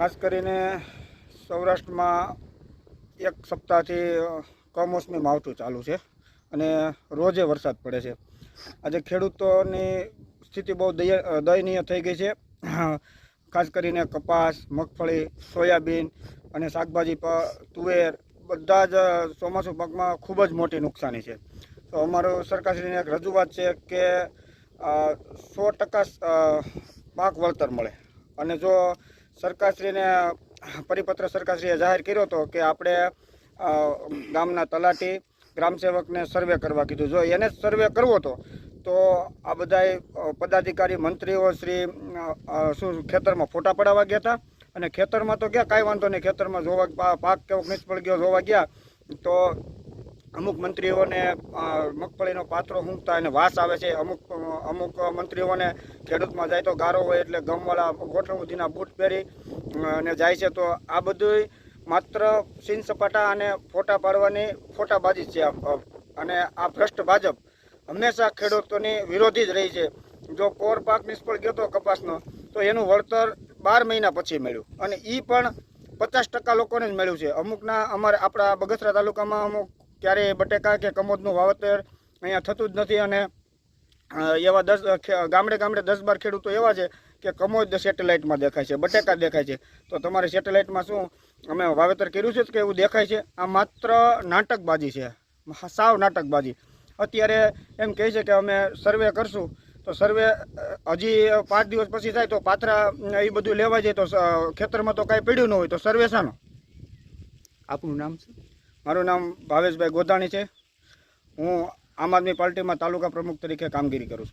ખાસ કરીને સૌરાષ્ટ્રમાં એક સપ્તાહથી કમોસમી માવઠું ચાલુ છે અને રોજે વરસાદ પડે છે. આજે ખેડૂતોની સ્થિતિ બહુ દય- દયનીય થઈ ગઈ છે. ખાસ કરીને કપાસ, મગફળી, સોયાબીન અને શાકભાજી પર તુવેર બધા જ ચોમાસું પાકમાં ખૂબ જ મોટી નુકસાની છે. તો અમારું સરકારશ્રીની એક રજૂઆત છે કે સો ટકા પાક વળતર મળે. અને જો સરકારશ્રીને, પરિપત્ર સરકારશ્રીએ જાહેર કર્યો હતો કે આપણે ગામના તલાટી ગ્રામસેવકને સર્વે કરવા કીધું. જો એને સર્વે કરવો હતો, તો આ બધાય પદાધિકારી, મંત્રીઓ શ્રી શું ખેતરમાં ફોટા પડાવવા ગયા હતા. અને ખેતરમાં તો ગયા, કાંઈ વાંધો નહીં, ખેતરમાં જોવા પાક કેવો નિષ્ફળ ગયો, જોવા ગયા, તો અમુક મંત્રીઓને મગફળીનો પાત્રો હૂંકતા એને વાસ આવે છે. અમુક અમુક મંત્રીઓને ખેડૂતમાં જાય તો ગારો હોય એટલે ગમવાળા ગોઠણ સુધીના બૂટ પહેરી અને જાય છે. તો આ બધું માત્ર સીન સપાટા અને ફોટા પાડવાની ફોટાબાજી છે. અને આ ભ્રષ્ટ ભાજપ હંમેશા ખેડૂતોની વિરોધી જ રહી છે. જો કોર પાક નિષ્ફળ ગયો તો કપાસનો, તો એનું વળતર બાર મહિના પછી મળ્યું. અને એ પણ પચાસ ટકા લોકોને જ મળ્યું છે. અમુકના અમારે આપણા બગસરા તાલુકામાં અમુક ક્યારેય બટેકા કે કમોદનું વાવેતર અહીંયા થતું જ નથી અને એવા દસ ગામડે ગામડે દસ બાર ખેડૂતો એવા છે કે કમોદ સેટેલાઇટમાં દેખાય છે, બટેકા દેખાય છે. તો તમારે સેટેલાઇટમાં શું અમે વાવેતર કર્યું છે કે એવું દેખાય છે? આ માત્ર નાટકબાજી છે. સાવ નાટકબાજી. અત્યારે એમ કહે છે કે અમે સર્વે કરશું. તો સર્વે હજી પાંચ દિવસ પછી થાય તો પાથરા એ બધું લેવા જાય તો ખેતરમાં તો કાંઈ પડ્યું ન હોય તો સર્વે શાનો? આપનું નામ છે મારું નામ ભાવેશભાઈ ગોધાણી છે. હું આમ આદમી પાર્ટીમાં તાલુકા પ્રમુખ તરીકે કામગીરી કરું છું.